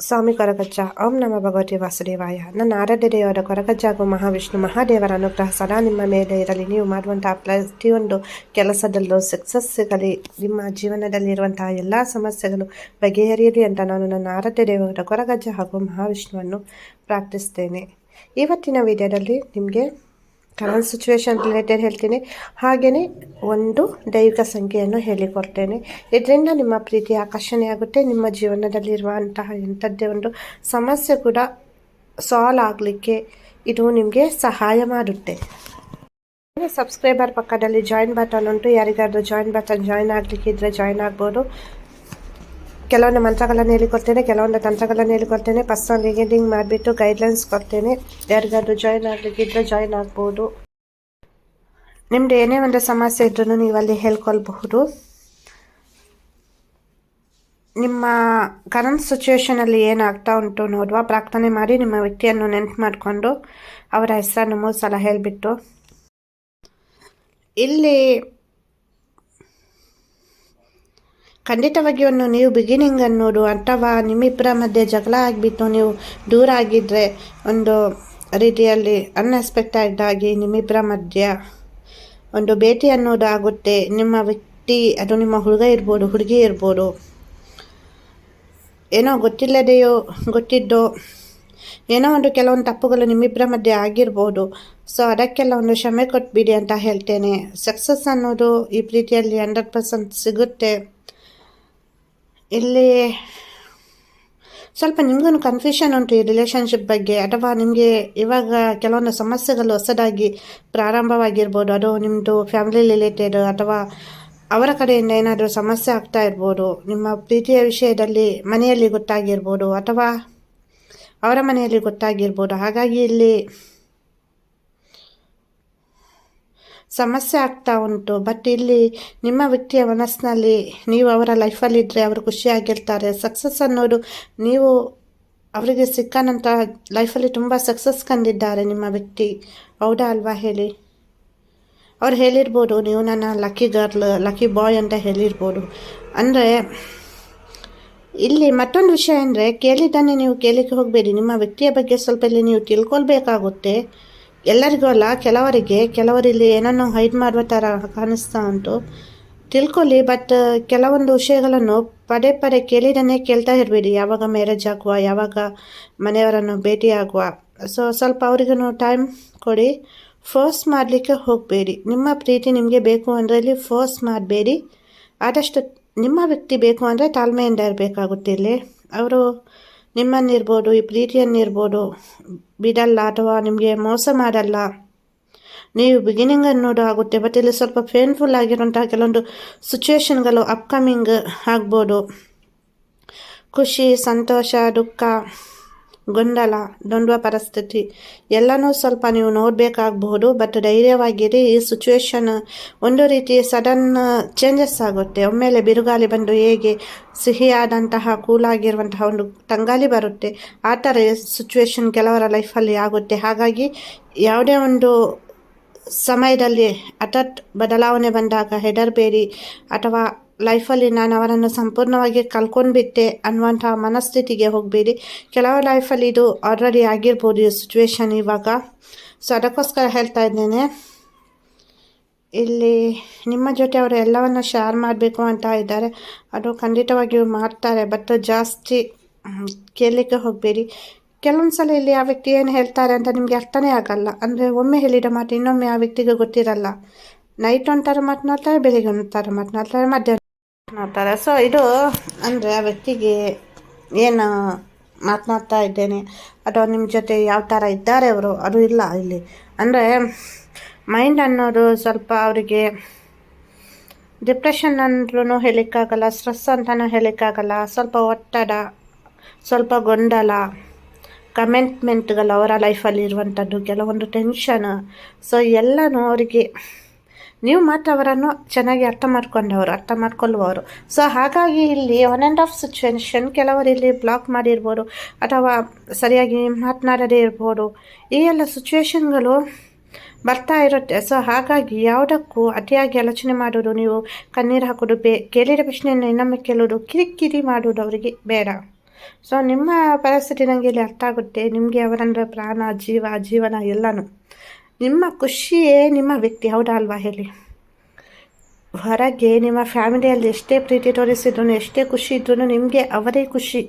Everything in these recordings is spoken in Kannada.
ಸ್ವಾಮಿ ಕೊರಗಜ್ಜ, ಓಂ ನಮ ಭಗವತಿ ವಾಸುದೇವಾಯ. ನನ್ನ ಆರಾಧ್ಯ ದೇವರ ಕೊರಗಜ್ಜ ಹಾಗೂ ಮಹಾವಿಷ್ಣು ಮಹಾದೇವರ ಅನುಗ್ರಹ ಸದಾ ನಿಮ್ಮ ಮೇಲೆ ಇರಲಿ. ನೀವು ಮಾಡುವಂತಹ ಪ್ರತಿಯೊಂದು ಕೆಲಸದಲ್ಲೂ ಸಕ್ಸಸ್ ಸಿಗಲಿ. ನಿಮ್ಮ ಜೀವನದಲ್ಲಿರುವಂತಹ ಎಲ್ಲ ಸಮಸ್ಯೆಗಳು ಬಗೆಹರಿಯಲಿ ಅಂತ ನಾನು ನನ್ನ ಆರಾಧ್ಯ ದೇವರ ಕೊರಗಜ್ಜ ಹಾಗೂ ಮಹಾವಿಷ್ಣುವನ್ನು ಪ್ರಾರ್ಥಿಸ್ತೇನೆ. ಇವತ್ತಿನ ವಿಡಿಯೋದಲ್ಲಿ ನಿಮಗೆ ಕರೆಂಟ್ ಸಿಚುವೇಶನ್ ರಿಲೇಟೆಡ್ ಹೇಳ್ತೀನಿ. ಹಾಗೆಯೇ ಒಂದು ದೈವಿಕ ಸಂಖ್ಯೆಯನ್ನು ಹೇಳಿಕೊಡ್ತೇನೆ. ಇದರಿಂದ ನಿಮ್ಮ ಪ್ರೀತಿ ಆಕರ್ಷಣೆ ಆಗುತ್ತೆ. ನಿಮ್ಮ ಜೀವನದಲ್ಲಿರುವಂತಹ ಇಂಥದ್ದೇ ಒಂದು ಸಮಸ್ಯೆ ಕೂಡ ಸಾಲ್ವ್ ಆಗಲಿಕ್ಕೆ ಇದು ನಿಮಗೆ ಸಹಾಯ ಮಾಡುತ್ತೆ. ಸಬ್ಸ್ಕ್ರೈಬರ್ ಪಕ್ಕದಲ್ಲಿ ಜಾಯಿನ್ ಬಟನ್ ಉಂಟು. ಯಾರಿಗಾದರೂ ಜಾಯಿನ್ ಬಟನ್ ಜಾಯಿನ್ ಆಗಲಿಕ್ಕಿದ್ರೆ ಜಾಯಿನ್ ಆಗ್ಬೋದು. ಕೆಲವೊಂದು ಮಂತ್ರಗಳನ್ನು ಹೇಳಿಕೊಡ್ತೇನೆ ಕೆಲವೊಂದು ತಂತ್ರಗಳನ್ನು ಹೇಳಿಕೊಡ್ತೇನೆ ಪರ್ಸನಲ್ ಲಿಂಕ್ ಮಾಡಿಬಿಟ್ಟು ಗೈಡ್ಲೈನ್ಸ್ ಕೊಡ್ತೇನೆ. ಯಾರಿಗಾದ್ರೂ ಜಾಯ್ನ್ ಆಗಬೇಕಿದ್ರೆ ಜಾಯ್ನ್ ಆಗ್ಬೋದು. ನಿಮ್ಮದು ಏನೇ ಒಂದು ಸಮಸ್ಯೆ ಇದ್ರೂ ನೀವು ಅಲ್ಲಿ ಹೇಳ್ಕೊಳ್ಬಹುದು. ನಿಮ್ಮ ಕರೆಂಟ್ ಸಿಚುವೇಷನಲ್ಲಿ ಏನಾಗ್ತಾ ಉಂಟು ನೋಡುವ. ಪ್ರಾರ್ಥನೆ ಮಾಡಿ ನಿಮ್ಮ ವ್ಯಕ್ತಿಯನ್ನು ನೆನ್ಪು ಮಾಡಿಕೊಂಡು ಅವರ ಹೆಸರನ್ನು ಮೂರು ಸಲ ಹೇಳಿಬಿಟ್ಟು. ಇಲ್ಲಿ ಖಂಡಿತವಾಗಿ ಒಂದು ನೀವು ಬಿಗಿನಿಂಗ್ ಅನ್ನೋದು ಅಥವಾ ನಿಮ್ಮಿಬ್ಬರ ಮಧ್ಯೆ ಜಗಳ ಆಗಿಬಿಟ್ಟು ನೀವು ದೂರ ಆಗಿದ್ದರೆ ಒಂದು ರೀತಿಯಲ್ಲಿ ಅನ್ಎಕ್ಸ್ಪೆಕ್ಟೆಡ್ ಆಗಿ ನಿಮ್ಮಿಬ್ಬರ ಮಧ್ಯ ಒಂದು ಭೇಟಿ ಅನ್ನೋದು ಆಗುತ್ತೆ. ನಿಮ್ಮ ವ್ಯಕ್ತಿ, ಅದು ನಿಮ್ಮ ಹುಡುಗ ಇರ್ಬೋದು, ಹುಡುಗಿ ಇರ್ಬೋದು. ಏನೋ ಗೊತ್ತಿಲ್ಲದೆಯೋ, ಗೊತ್ತಿದ್ದೋ, ಏನೋ ಒಂದು ಕೆಲವೊಂದು ತಪ್ಪುಗಳು ನಿಮ್ಮಿಬ್ಬರ ಮಧ್ಯೆ ಆಗಿರ್ಬೋದು. ಸೊ ಅದಕ್ಕೆಲ್ಲ ಒಂದು ಕ್ಷಮೆ ಕೊಟ್ಬಿಡಿ ಅಂತ ಹೇಳ್ತೇನೆ. ಸಕ್ಸಸ್ ಅನ್ನೋದು ಈ ಪ್ರೀತಿಯಲ್ಲಿ ಹಂಡ್ರೆಡ್ ಪರ್ಸೆಂಟ್ ಸಿಗುತ್ತೆ. ಇಲ್ಲಿ ಸ್ವಲ್ಪ ನಿಮಗೂ ಕನ್ಫ್ಯೂಷನ್ ಉಂಟು ಈ ರಿಲೇಷನ್ಶಿಪ್ ಬಗ್ಗೆ. ಅಥವಾ ನಿಮಗೆ ಇವಾಗ ಕೆಲವೊಂದು ಸಮಸ್ಯೆಗಳು ಹೊಸದಾಗಿ ಪ್ರಾರಂಭವಾಗಿರ್ಬೋದು. ಅದು ನಿಮ್ಮದು ಫ್ಯಾಮಿಲಿ ರಿಲೇಟೆಡ್ ಅಥವಾ ಅವರ ಕಡೆಯಿಂದ ಏನಾದರೂ ಸಮಸ್ಯೆ ಆಗ್ತಾ ಇರ್ಬೋದು. ನಿಮ್ಮ ಪ್ರೀತಿಯ ವಿಷಯದಲ್ಲಿ ಮನೆಯಲ್ಲಿ ಗೊತ್ತಾಗಿರ್ಬೋದು ಅಥವಾ ಅವರ ಮನೆಯಲ್ಲಿ ಗೊತ್ತಾಗಿರ್ಬೋದು. ಹಾಗಾಗಿ ಇಲ್ಲಿ ಸಮಸ್ಯೆ ಆಗ್ತಾ ಉಂಟು. ಬಟ್ ಇಲ್ಲಿ ನಿಮ್ಮ ವ್ಯಕ್ತಿಯ ಮನಸ್ಸಿನಲ್ಲಿ ನೀವು ಅವರ ಲೈಫಲ್ಲಿದ್ದರೆ ಅವರು ಖುಷಿಯಾಗಿರ್ತಾರೆ ಸಕ್ಸಸ್ ಅನ್ನೋದು ನೀವು ಅವರಿಗೆ ಸಿಕ್ಕ ಲೈಫಲ್ಲಿ ತುಂಬ ಸಕ್ಸಸ್ ಕಂಡಿದ್ದಾರೆ ನಿಮ್ಮ ವ್ಯಕ್ತಿ. ಹೌದಾ ಅಲ್ವಾ ಹೇಳಿ? ಅವ್ರು ಹೇಳಿರ್ಬೋದು, ನೀವು ನನ್ನ ಲಕ್ಕಿ ಗರ್ಲ್ ಲಕ್ಕಿ ಬಾಯ್ ಅಂತ ಹೇಳಿರ್ಬೋದು. ಅಂದರೆ ಇಲ್ಲಿ ಮತ್ತೊಂದು ವಿಷಯ ಅಂದರೆ ಕೇಳಿದ್ದನ್ನೇ ನೀವು ಕೇಳಿಕ್ಕೆ ಹೋಗಬೇಡಿ. ನಿಮ್ಮ ವ್ಯಕ್ತಿಯ ಬಗ್ಗೆ ಸ್ವಲ್ಪ ಇಲ್ಲಿ ನೀವು ತಿಳ್ಕೊಳ್ಬೇಕಾಗುತ್ತೆ. ಎಲ್ಲರಿಗೂ ಅಲ್ಲ, ಕೆಲವರಿಗೆ ಕೆಲವರಲ್ಲಿ ಏನನ್ನು ಹೈಡ್ ಮಾಡುವ ಥರ ಕಾಣಿಸ್ತಾ ಉಂಟು. ತಿಳ್ಕೊಳ್ಳಿ ಬಟ್ ಕೆಲವೊಂದು ವಿಷಯಗಳನ್ನು ಪದೇ ಪದೇ ಕೇಳಿದನ್ನೇ ಕೇಳ್ತಾ ಇರಬೇಡಿ. ಯಾವಾಗ ಮ್ಯಾರೇಜ್ ಆಗುವ, ಯಾವಾಗ ಮನೆಯವರನ್ನು ಭೇಟಿ ಆಗುವ. ಸೊ ಸ್ವಲ್ಪ ಅವರಿಗೂ ಟೈಮ್ ಕೊಡಿ. ಫೋರ್ಸ್ ಮಾಡಲಿಕ್ಕೆ ಹೋಗಬೇಡಿ. ನಿಮ್ಮ ಪ್ರೀತಿ ನಿಮಗೆ ಬೇಕು ಅಂದರೆ ಇಲ್ಲಿ ಫೋರ್ಸ್ ಮಾಡಬೇಡಿ. ಆದಷ್ಟು ನಿಮ್ಮ ವ್ಯಕ್ತಿ ಬೇಕು ಅಂದರೆ ತಾಳ್ಮೆಯಿಂದ ಇರಬೇಕಾಗುತ್ತೆ ಇಲ್ಲಿ. ಅವರು ನಿಮ್ಮನ್ನಿರ್ಬೋದು ಈ ಪ್ರೀತಿಯನ್ನಿರ್ಬೋದು. ಬಿಡಲ್ಲ ಅಥವಾ ನಿಮಗೆ ಮೋಸ ಮಾಡಲ್ಲ ನೀವು ಬಿಗಿನಿಂಗ್ ಅನ್ನೋದು ಆಗುತ್ತೆ. ಬಟ್ ಇಲ್ಲಿ ಸ್ವಲ್ಪ ಪೇನ್ಫುಲ್ ಆಗಿರೋಂಥ ಕೆಲವೊಂದು ಸಿಚುವೇಶನ್ಗಳು ಅಪ್ಕಮಿಂಗ್ ಆಗ್ಬೋದು. ಖುಷಿ, ಸಂತೋಷ, ದುಃಖ. ಗೊಂದಲ ದ್ವಂದ್ವ ಪರಿಸ್ಥಿತಿ. ಎಲ್ಲನೂ ಸ್ವಲ್ಪ ನೀವು ನೋಡಬೇಕಾಗಬಹುದು ಬಟ್ ಧೈರ್ಯವಾಗಿರಿ. ಈ ಸಿಚುವೇಶನ್ ಒಂದು ರೀತಿ ಸಡನ್ ಚೇಂಜಸ್ ಆಗುತ್ತೆ. ಒಮ್ಮೆಲೆ ಬಿರುಗಾಳಿ ಬಂದು ಹೇಗೆ ಸಿಹಿಯಾದಂತಹ, ಕೂಲಾಗಿರುವಂತಹ ಒಂದು ತಂಗಾಲಿ ಬರುತ್ತೆ. ಆ ಥರ ಸಿಚುವೇಶನ್ ಕೆಲವರ ಲೈಫಲ್ಲಿ ಆಗುತ್ತೆ. ಹಾಗಾಗಿ ಯಾವುದೇ ಒಂದು ಸಮಯದಲ್ಲಿ ಹಠಾತ್ ಬದಲಾವಣೆ ಬಂದಾಗ ಹೆದರಬೇಡಿ ಅಥವಾ ಲೈಫಲ್ಲಿ ನಾನು ಅವರನ್ನು ಸಂಪೂರ್ಣವಾಗಿ ಕಳ್ಕೊಂಡ್ಬಿಟ್ಟೆ ಅನ್ನುವಂಥ ಮನಸ್ಥಿತಿಗೆ ಹೋಗಬೇಡಿ. ಕೆಲವು ಲೈಫಲ್ಲಿ ಇದು ಆಲ್ರೆಡಿ ಆಗಿರ್ಬೋದು ಈ ಸಿಚುವೇಶನ್ ಇವಾಗ. ಸೊ ಅದಕ್ಕೋಸ್ಕರ ಹೇಳ್ತಾ ಇದ್ದೇನೆ. ಇಲ್ಲಿ ನಿಮ್ಮ ಜೊತೆ ಅವರು ಎಲ್ಲವನ್ನು ಶೇರ್ ಮಾಡಬೇಕು ಅಂತ ಇದ್ದಾರೆ. ಅದು ಖಂಡಿತವಾಗಿಯೂ ಮಾಡ್ತಾರೆ ಬಟ್ ಜಾಸ್ತಿ ಕೇಳಲಿಕ್ಕೆ ಹೋಗಬೇಡಿ. ಕೆಲವೊಂದು ಸಲ ಇಲ್ಲಿ ಆ ವ್ಯಕ್ತಿ ಏನು ಹೇಳ್ತಾರೆ ಅಂತ ನಿಮಗೆ ಅರ್ಥನೇ ಆಗಲ್ಲ. ಅಂದರೆ ಒಮ್ಮೆ ಹೇಳಿದ ಮಾತು ಇನ್ನೊಮ್ಮೆ ಆ ವ್ಯಕ್ತಿಗೆ ಗೊತ್ತಿರಲ್ಲ. ನೈಟ್ ಒಂಥರ ಮಾತನಾಡ್ತಾರೆ ಬೆಳಿಗ್ಗೆ ಒಂಥರ ಮಾತನಾಡ್ತಾರೆ ಮಧ್ಯಾಹ್ನ? ಮಾತಾಡ್ತಾರೆ ಸೊ ಇದು ಅಂದರೆ ಆ ವ್ಯಕ್ತಿಗೆ ಏನು ಮಾತನಾಡ್ತಾ ಇದ್ದೇನೆ, ಅಥವಾ ನಿಮ್ಮ ಜೊತೆ ಯಾವ ಥರ ಇದ್ದಾರೆ ಅವರು, ಅದು ಇಲ್ಲ ಇಲ್ಲಿ. ಅಂದರೆ ಮೈಂಡ್ ಅನ್ನೋದು ಸ್ವಲ್ಪ ಅವರಿಗೆ ಡಿಪ್ರೆಷನ್ ಅಂದ್ರೂ ಹೇಳಿಕ್ಕಾಗಲ್ಲ ಸ್ಟ್ರೆಸ್ ಅಂತಲೂ ಹೇಳಿಕ್ಕಾಗಲ್ಲ ಸ್ವಲ್ಪ ಒತ್ತಡ, ಸ್ವಲ್ಪ ಗೊಂದಲ ಕಮೆಂಟ್ಮೆಂಟ್ಗಳು ಅವರ ಲೈಫಲ್ಲಿ ಇರುವಂಥದ್ದು ಕೆಲವೊಂದು ಟೆನ್ಷನ್ ಸೊ ಎಲ್ಲನೂ ಅವರಿಗೆ ನೀವು ಮಾತ್ರ ಅವರನ್ನು ಚೆನ್ನಾಗಿ ಅರ್ಥ ಮಾಡ್ಕೊಂಡವರು, ಅರ್ಥ ಮಾಡ್ಕೊಳ್ಳುವವರು. ಸೊ ಹಾಗಾಗಿ ಇಲ್ಲಿ ಒನ್ ಆ್ಯಂಡ್ ಆಫ್ ಸಿಚುವೇಶನ್ ಕೆಲವರು ಇಲ್ಲಿ ಬ್ಲಾಕ್ ಮಾಡಿರ್ಬೋದು, ಅಥವಾ ಸರಿಯಾಗಿ ಮಾತನಾಡದೇ ಇರ್ಬೋದು. ಈ ಎಲ್ಲ ಸಿಚುವೇಶನ್ಗಳು ಬರ್ತಾ ಇರುತ್ತೆ. ಸೊ ಹಾಗಾಗಿ ಯಾವುದಕ್ಕೂ ಅತಿಯಾಗಿ ಆಲೋಚನೆ ಮಾಡೋದು ನೀವು ಕಣ್ಣೀರು ಹಾಕೋದು ಬೇ, ಕೇಳಿದ ಪ್ರಶ್ನೆಯನ್ನು ಇನ್ನೊಮ್ಮೆ ಕೇಳೋದು ಕಿರಿಕಿರಿ ಮಾಡೋದು ಅವರಿಗೆ ಬೇಡ. ಸೊ ನಿಮ್ಮ ಪರಿಸ್ಥಿತಿ ನನಗೆ ಇಲ್ಲಿ ಅರ್ಥ ಆಗುತ್ತೆ. ನಿಮಗೆ ಅವರಂದ್ರೆ ಪ್ರಾಣ, ಜೀವ, ಜೀವನ ಎಲ್ಲನೂ. ನಿಮ್ಮ ಖುಷಿಯೇ ನಿಮ್ಮ ವ್ಯಕ್ತಿ. ಹೌದಾ ಅಲ್ವಾ ಹೇಳಿ. ಹೊರಗೆ ನಿಮ್ಮ ಫ್ಯಾಮಿಲಿಯಲ್ಲಿ ಎಷ್ಟೇ ಪ್ರೀತಿ ತೋರಿಸಿದ್ರು ಎಷ್ಟೇ ಖುಷಿ ಇದ್ರೂ ನಿಮಗೆ ಅವರೇ ಖುಷಿ.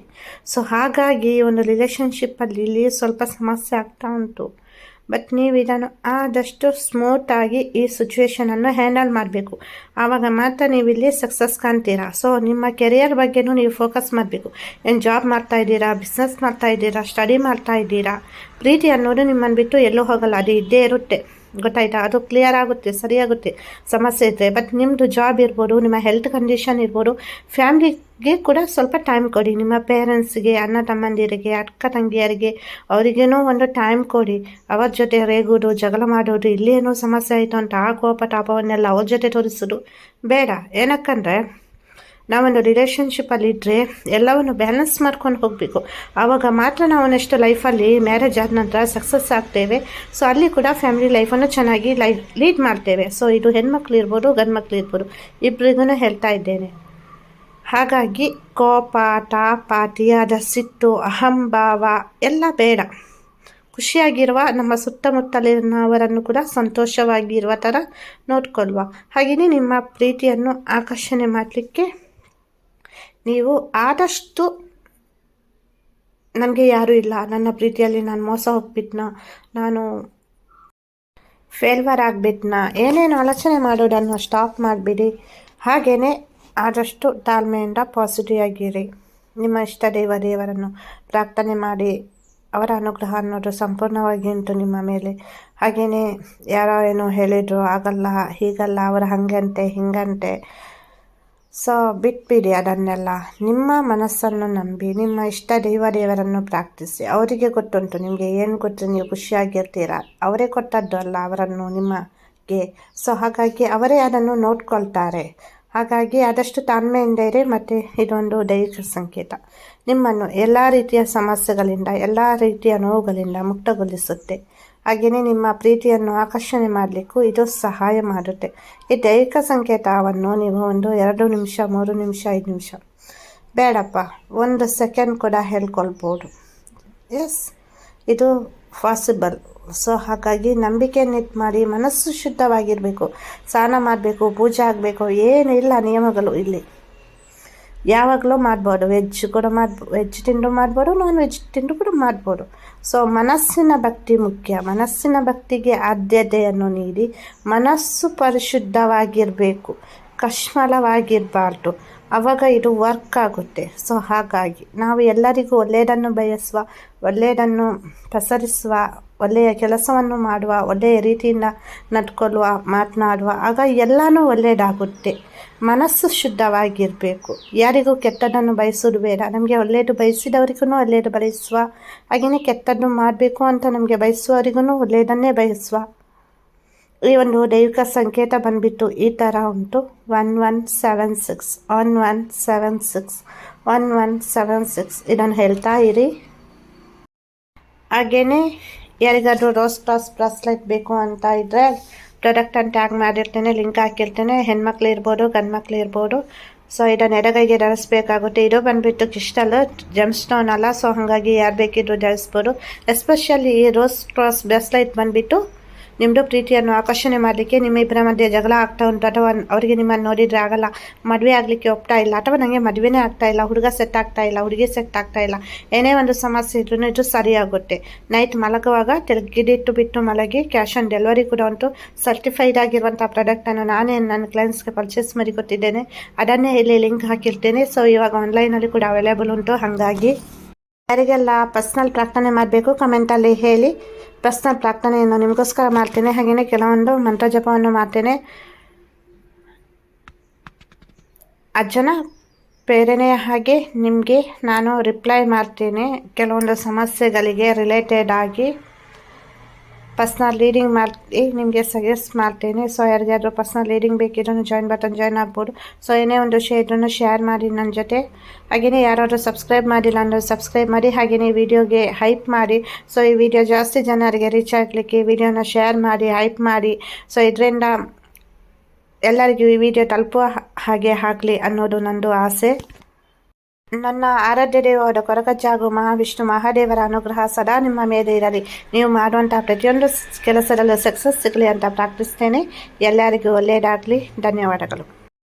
ಸೊ ಹಾಗಾಗಿ ಒಂದು ರಿಲೇಷನ್ಶಿಪ್ಪಲ್ಲಿ ಇಲ್ಲಿ ಸ್ವಲ್ಪ ಸಮಸ್ಯೆ ಆಗ್ತಾ ಉಂಟು. ಬಟ್ ನೀವು ಇದನ್ನು ಆದಷ್ಟು ಸ್ಮೂತಾಗಿ ಈ ಸಿಚುವೇಶನನ್ನು ಹ್ಯಾಂಡಲ್ ಮಾಡಬೇಕು. ಆವಾಗ ಮಾತ್ರ ನೀವು ಇಲ್ಲಿ ಸಕ್ಸಸ್ ಕಾಣ್ತೀರಾ. ಸೊ ನಿಮ್ಮ ಕೆರಿಯರ್ ಬಗ್ಗೆನೂ ನೀವು ಫೋಕಸ್ ಮಾಡಬೇಕು. ಏನು ಜಾಬ್ ಮಾಡ್ತಾ ಇದ್ದೀರಾ ಬಿಸ್ನೆಸ್ ಮಾಡ್ತಾ ಇದ್ದೀರಾ ಸ್ಟಡಿ ಮಾಡ್ತಾ ಇದ್ದೀರಾ, ಪ್ರೀತಿ ಅನ್ನೋದು ನಿಮ್ಮನ್ನು ಬಿಟ್ಟು ಎಲ್ಲೂ ಹೋಗಲ್ಲ. ಅದು ಇದ್ದೇ ಇರುತ್ತೆ. ಗೊತ್ತಾಯ್ತಾ? ಅದು ಕ್ಲಿಯರ್ ಆಗುತ್ತೆ ಸರಿಯಾಗುತ್ತೆ ಸಮಸ್ಯೆ ಇದ್ದರೆ ಬಟ್ ನಿಮ್ಮದು ಜಾಬ್ ಇರ್ಬೋದು, ನಿಮ್ಮ ಹೆಲ್ತ್ ಕಂಡೀಷನ್ ಇರ್ಬೋದು ಫ್ಯಾಮ್ಲಿಗೆ ಕೂಡ ಸ್ವಲ್ಪ ಟೈಮ್ ಕೊಡಿ. ನಿಮ್ಮ ಪೇರೆಂಟ್ಸ್ಗೆ ಅಣ್ಣ ತಮ್ಮಂದಿರಿಗೆ, ಅಕ್ಕ ತಂಗಿಯರಿಗೆ, ಅವರಿಗೇನೋ ಒಂದು ಟೈಮ್ ಕೊಡಿ. ಅವ್ರ ಜೊತೆ ರೇಗೋದು, ಜಗಳ ಮಾಡೋದು ಇಲ್ಲೇನೋ ಸಮಸ್ಯೆ ಆಯಿತು ಅಂತ ಆ ಕೋಪ ತಾಪವನ್ನೆಲ್ಲ ಅವ್ರ ಜೊತೆ ತೋರಿಸೋದು ಬೇಡ. ಏನಕ್ಕಂದರೆ ನಾವೊಂದು ರಿಲೇಷನ್ಶಿಪ್ಪಲ್ಲಿ ಇದ್ದರೆ ಎಲ್ಲವನ್ನು ಬ್ಯಾಲೆನ್ಸ್ ಮಾಡ್ಕೊಂಡು ಹೋಗಬೇಕು. ಆವಾಗ ಮಾತ್ರ ನಾವು ನೆಕ್ಸ್ಟ್ ಲೈಫಲ್ಲಿ ಮ್ಯಾರೇಜ್ ಆದ ನಂತರ ಸಕ್ಸಸ್ ಆಗ್ತೇವೆ. ಸೊ ಅಲ್ಲಿ ಕೂಡ ಫ್ಯಾಮಿಲಿ ಲೈಫನ್ನು ಚೆನ್ನಾಗಿ ಲೈಫ್ ಲೀಡ್ ಮಾಡ್ತೇವೆ. ಸೊ ಇದು ಹೆಣ್ಮಕ್ಳು ಇರ್ಬೋದು ಗಂಡು ಮಕ್ಳು ಇರ್ಬೋದು ಇಬ್ಬರಿಗೂ ಹೇಳ್ತಾ ಇದ್ದೇನೆ. ಹಾಗಾಗಿ ಕೋಪ, ತಾಪ, ಅತಿಯಾದ ಸಿಟ್ಟು, ಅಹಂಭಾವ ಎಲ್ಲ ಬೇಡ. ಖುಷಿಯಾಗಿರುವ ನಮ್ಮ ಸುತ್ತಮುತ್ತಲಿನವರನ್ನು ಕೂಡ ಸಂತೋಷವಾಗಿರುವ ಥರ ನೋಡ್ಕೊಳ್ವ ಹಾಗೆಯೇ ನಿಮ್ಮ ಪ್ರೀತಿಯನ್ನು ಆಕರ್ಷಣೆ ಮಾಡಲಿಕ್ಕೆ ನೀವು ಆದಷ್ಟು ನನಗೆ ಯಾರೂ ಇಲ್ಲ. ನನ್ನ ಪ್ರೀತಿಯಲ್ಲಿ ನಾನು ಮೋಸ ಹೋಗ್ಬಿಟ್ನ. ನಾನು ಫೇಲ್ವರ್ ಆಗಿಬಿಟ್ನ. ಏನೇನು ಆಲೋಚನೆ ಮಾಡೋದನ್ನು ಸ್ಟಾಪ್ ಮಾಡಿಬಿಡಿ. ಹಾಗೆಯೇ ಆದಷ್ಟು ತಾಳ್ಮೆಯಿಂದ ಪಾಸಿಟಿವ್ ಆಗಿರಿ. ನಿಮ್ಮ ಇಷ್ಟ ದೇವ ದೇವರನ್ನು ಪ್ರಾರ್ಥನೆ ಮಾಡಿ. ಅವರ ಅನುಗ್ರಹ ಅನ್ನೋದು ಸಂಪೂರ್ಣವಾಗಿ ಉಂಟು ನಿಮ್ಮ ಮೇಲೆ. ಹಾಗೆಯೇ ಯಾರೋ ಏನೋ ಹೇಳಿದರು, ಆಗಲ್ಲ, ಹೀಗಲ್ಲ, ಅವರು ಹಾಗಂತೆ, ಹಿಂಗಂತೆ. ಸೊ ಬಿಟ್ಬಿಡಿ ಅದನ್ನೆಲ್ಲ. ನಿಮ್ಮ ಮನಸ್ಸನ್ನು ನಂಬಿ, ನಿಮ್ಮ ಇಷ್ಟ ದೈವ ದೇವರನ್ನು ಪ್ರಾರ್ಥಿಸಿ. ಅವರಿಗೆ ಗೊತ್ತುಂಟು, ನಿಮಗೆ ಏನು ಗೊತ್ತು, ನೀವು ಖುಷಿಯಾಗಿರ್ತೀರ? ಅವರೇ ಕೊಟ್ಟದ್ದು ಅಲ್ಲ, ಅವರನ್ನು ನಿಮಗೆ. ಸೊ ಹಾಗಾಗಿ ಅವರೇ ಅದನ್ನು ನೋಡ್ಕೊಳ್ತಾರೆ. ಹಾಗಾಗಿ ಆದಷ್ಟು ತಾಳ್ಮೆಯಿಂದ ಇರಿ, ಮತ್ತು ಇದೊಂದು ದೈಹಿಕ ಸಂಕೇತ. ನಿಮ್ಮನ್ನು ಎಲ್ಲ ರೀತಿಯ ಸಮಸ್ಯೆಗಳಿಂದ, ಎಲ್ಲ ರೀತಿಯ ನೋವುಗಳಿಂದ ಮುಕ್ತಗೊಳಿಸುತ್ತೆ. ಹಾಗೆಯೇ ನಿಮ್ಮ ಪ್ರೀತಿಯನ್ನು ಆಕರ್ಷಣೆ ಮಾಡಲಿಕ್ಕೂ ಇದು ಸಹಾಯ ಮಾಡುತ್ತೆ. ಈ ದೈಹಿಕ ಸಂಕೇತವನ್ನು ನೀವು ಒಂದು ಎರಡು ನಿಮಿಷ, ಮೂರು ನಿಮಿಷ, ಐದು ನಿಮಿಷ. ಬೇಡಪ್ಪ, ಒಂದು ಸೆಕೆಂಡ್ ಕೂಡ ಹೇಳ್ಕೊಳ್ಬೋದು. ಎಸ್ ಇದು ಪಾಸಿಬಲ್ ಸೊ ಹಾಗಾಗಿ ನಂಬಿಕೆ ಮಾಡಿ, ಮನಸ್ಸು ಶುದ್ಧವಾಗಿರಬೇಕು, ಸ್ನಾನ ಮಾಡಬೇಕು, ಪೂಜೆ ಆಗಬೇಕು, ಏನಿಲ್ಲ ನಿಯಮಗಳು ಇಲ್ಲಿ. ಯಾವಾಗಲೂ ಮಾಡ್ಬೋದು. ವೆಜ್ ಕೂಡ ಮಾಡ್ಬೋ ವೆಜ್ ತಿಂಡು ಮಾಡ್ಬೋದು ನಾನ್ ವೆಜ್ ತಿಂಡು ಕೂಡ ಮಾಡ್ಬೋದು. ಸೊ ಮನಸ್ಸಿನ ಭಕ್ತಿ ಮುಖ್ಯ. ಮನಸ್ಸಿನ ಭಕ್ತಿಗೆ ಆದ್ಯತೆಯನ್ನು ನೀಡಿ, ಮನಸ್ಸು ಪರಿಶುದ್ಧವಾಗಿರಬೇಕು ಕಶ್ಮಲವಾಗಿರಬಾರ್ದು ಆವಾಗ ಇದು ವರ್ಕ್ ಆಗುತ್ತೆ. ಸೊ ಹಾಗಾಗಿ ನಾವು ಎಲ್ಲರಿಗೂ ಒಳ್ಳೆಯದನ್ನು ಬಯಸುವ, ಒಳ್ಳೆಯದನ್ನು ಪಸರಿಸುವ ಒಳ್ಳೆಯ ಕೆಲಸವನ್ನು ಮಾಡುವ, ಒಳ್ಳೆಯ ರೀತಿಯಿಂದ ನಡ್ಕೊಳ್ಳುವ, ಮಾತನಾಡುವ, ಆಗ ಎಲ್ಲನೂ ಒಳ್ಳೆಯದಾಗುತ್ತೆ. ಮನಸ್ಸು ಶುದ್ಧವಾಗಿರಬೇಕು. ಯಾರಿಗೂ ಕೆಟ್ಟದನ್ನು ಬಯಸೋದು ಬೇಡ. ನಮಗೆ ಒಳ್ಳೆಯದು ಬಯಸಿದವರಿಗೂ ಒಳ್ಳೆಯದು ಬಯಸುವ ಹಾಗೆಯೇ ಕೆಟ್ಟದ್ದು ಮಾಡಬೇಕು ಅಂತ ನಮಗೆ ಬಯಸುವವರಿಗೂ ಒಳ್ಳೆಯದನ್ನೇ ಬಯಸುವ. ಈ ಒಂದು ದೈವಿಕ ಸಂಕೇತ ಬಂದುಬಿಟ್ಟು ಈ ಥರ ಉಂಟು. One one seven six, one one seven six, one one seven six. ಇದನ್ನು ಹೇಳ್ತಾ ಇರಿ. ಹಾಗೆಯೇ ಯಾರಿಗಾದರೂ ರೋಸ್ ಕ್ರಾಸ್ ಬ್ರಾಸ್ಲೆಟ್ ಬೇಕು ಅಂತ ಇದ್ದರೆ ಪ್ರಾಡಕ್ಟನ್ನು ಟ್ಯಾಗ್ ಮಾಡಿರ್ತೇನೆ ಲಿಂಕ್ ಹಾಕಿರ್ತೇನೆ. ಹೆಣ್ಮಕ್ಳು ಇರ್ಬೋದು ಗಂಡು ಮಕ್ಳು ಇರ್ಬೋದು. ಸೊ ಇದನ್ನು ಎಡಗೈಗೆ ಧರಿಸ್ಬೇಕಾಗುತ್ತೆ. ಇದು ಬಂದುಬಿಟ್ಟು ಕ್ರಿಸ್ಟಲ್ ಜಮ್ ಸ್ಟೋನ್ ಅಲ್ಲ. ಸೊ ಹಾಗಾಗಿ ಯಾರು ಬೇಕಿದ್ರು ಧರಿಸ್ಬೋದು. ಎಸ್ಪೆಷಲಿ ಈ ರೋಸ್ ಕ್ರಾಸ್ ಬ್ರೆಸ್ಲೈಟ್ ಬಂದುಬಿಟ್ಟು ನಿಮ್ಮದು ಪ್ರೀತಿಯನ್ನು ಆಕರ್ಷಣೆ ಮಾಡಲಿಕ್ಕೆ ನಿಮ್ಮ ಇಬ್ಬರ ಮಧ್ಯೆ ಜಗಳ ಆಗ್ತಾ ಉಂಟು ಅಥವಾ ಅವರಿಗೆ ನಿಮ್ಮನ್ನು ನೋಡಿದರೆ ಆಗಲ್ಲ, ಮದುವೆ ಆಗಲಿಕ್ಕೆ ಒಪ್ತಾ ಇಲ್ಲ ಅಥವಾ ನನಗೆ ಮದುವೆನೇ ಆಗ್ತಾ ಇಲ್ಲ, ಹುಡುಗ ಸೆಟ್ ಆಗ್ತಾ ಇಲ್ಲ, ಹುಡುಗಿ ಸೆಟ್ ಆಗ್ತಾ ಇಲ್ಲ, ಏನೇ ಒಂದು ಸಮಸ್ಯೆ ಇದ್ರೂ ಇದು ಸರಿಯಾಗುತ್ತೆ. ನೈಟ್ ಮಲಗುವಾಗ ತೆಲುಗಿದಿಟ್ಟು ಬಿಟ್ಟು ಮಲಗಿ ಕ್ಯಾಶ್ ಆನ್ ಡೆಲಿವರಿ ಕೂಡ ಉಂಟು. ಸರ್ಟಿಫೈಡ್ ಆಗಿರುವಂಥ ಪ್ರಾಡಕ್ಟನ್ನು ನಾನೇ ನನ್ನ ಕ್ಲೈಂಟ್ಸ್ಗೆ ಪರ್ಚೇಸ್ ಮಾಡಿ ಕೊಟ್ಟಿದ್ದೇನೆ ಅದನ್ನೇ ಇಲ್ಲಿ ಲಿಂಕ್ ಹಾಕಿರ್ತೇನೆ. ಸೊ ಇವಾಗ ಆನ್ಲೈನಲ್ಲಿ ಕೂಡ ಅವೈಲೇಬಲ್ ಉಂಟು. ಹಾಗಾಗಿ ಯಾರಿಗೆಲ್ಲ ಪರ್ಸ್ನಲ್ ಪ್ರಾರ್ಥನೆ ಮಾಡಬೇಕು ಕಮೆಂಟಲ್ಲಿ ಹೇಳಿ. ಪರ್ಸ್ನಲ್ ಪ್ರಾರ್ಥನೆಯನ್ನು ನಿಮಗೋಸ್ಕರ ಮಾಡ್ತೇನೆ. ಹಾಗೆಯೇ ಕೆಲವೊಂದು ಮಂತ್ರ ಜಪವನ್ನು ಮಾಡ್ತೇನೆ. ಅಜ್ಜನ ಪ್ರೇರಣೆಯ ಹಾಗೆ ನಿಮಗೆ ನಾನು ರಿಪ್ಲೈ ಮಾಡ್ತೇನೆ. ಕೆಲವೊಂದು ಸಮಸ್ಯೆಗಳಿಗೆ ರಿಲೇಟೆಡ್ ಆಗಿ. ಪರ್ಸ್ನಲ್ ಲೀಡಿಂಗ್ ಮಾಡಿ ನಿಮಗೆ ಸಜೆಸ್ಟ್ ಮಾಡ್ತೇನೆ ಸೊ ಯಾರಿಗಾದರೂ ಪರ್ಸ್ನಲ್ ಲೀಡಿಂಗ್ ಬೇಕಿದ್ರೂ ಜಾಯಿನ್ ಬಟನ್ ಜಾಯ್ನ್ ಆಗ್ಬೋದು ಸೊ ಏನೇ ಒಂದು ವಿಷಯ ಇದ್ರೂ ಶೇರ್ ಮಾಡಿ ನನ್ನ ಜೊತೆ ಹಾಗೆಯೇ ಯಾರಾದರೂ ಸಬ್ಸ್ಕ್ರೈಬ್ ಮಾಡಿಲ್ಲ ಅಂದರೆ ಸಬ್ಸ್ಕ್ರೈಬ್ ಮಾಡಿ ಹಾಗೆಯೇ ವಿಡಿಯೋಗೆ ಹೈಪ್ ಮಾಡಿ ಸೊ ಈ ವಿಡಿಯೋ ಜಾಸ್ತಿ ಜನರಿಗೆ ರೀಚ್ ಆಗಲಿಕ್ಕೆ ವಿಡಿಯೋನ ಶೇರ್ ಮಾಡಿ ಹೈಪ್ ಮಾಡಿ ಸೊ ಇದರಿಂದ ಎಲ್ಲರಿಗೂ ಈ ವಿಡಿಯೋ ತಲುಪುವ ಹಾಗೆ ಆಗಲಿ ಅನ್ನೋದು ನನ್ನದು ಆಸೆ ನನ್ನ ಆರಾಧ್ಯ ದೇವರ ಕೊರಗಜ್ಜಾಗು ಮಹಾವಿಷ್ಣು ಮಹಾದೇವರ ಅನುಗ್ರಹ ಸದಾ ನಿಮ್ಮ ಮೇಲೆ ಇರಲಿ. ನೀವು ಮಾಡುವಂತಹ ಪ್ರತಿಯೊಂದು ಕೆಲಸದಲ್ಲೂ ಸಕ್ಸಸ್ ಸಿಗಲಿ ಅಂತ ಪ್ರಾರ್ಥಿಸ್ತೇನೆ. ಎಲ್ಲರಿಗೂ ಒಳ್ಳೆಯದಾಗಲಿ ಧನ್ಯವಾದಗಳು.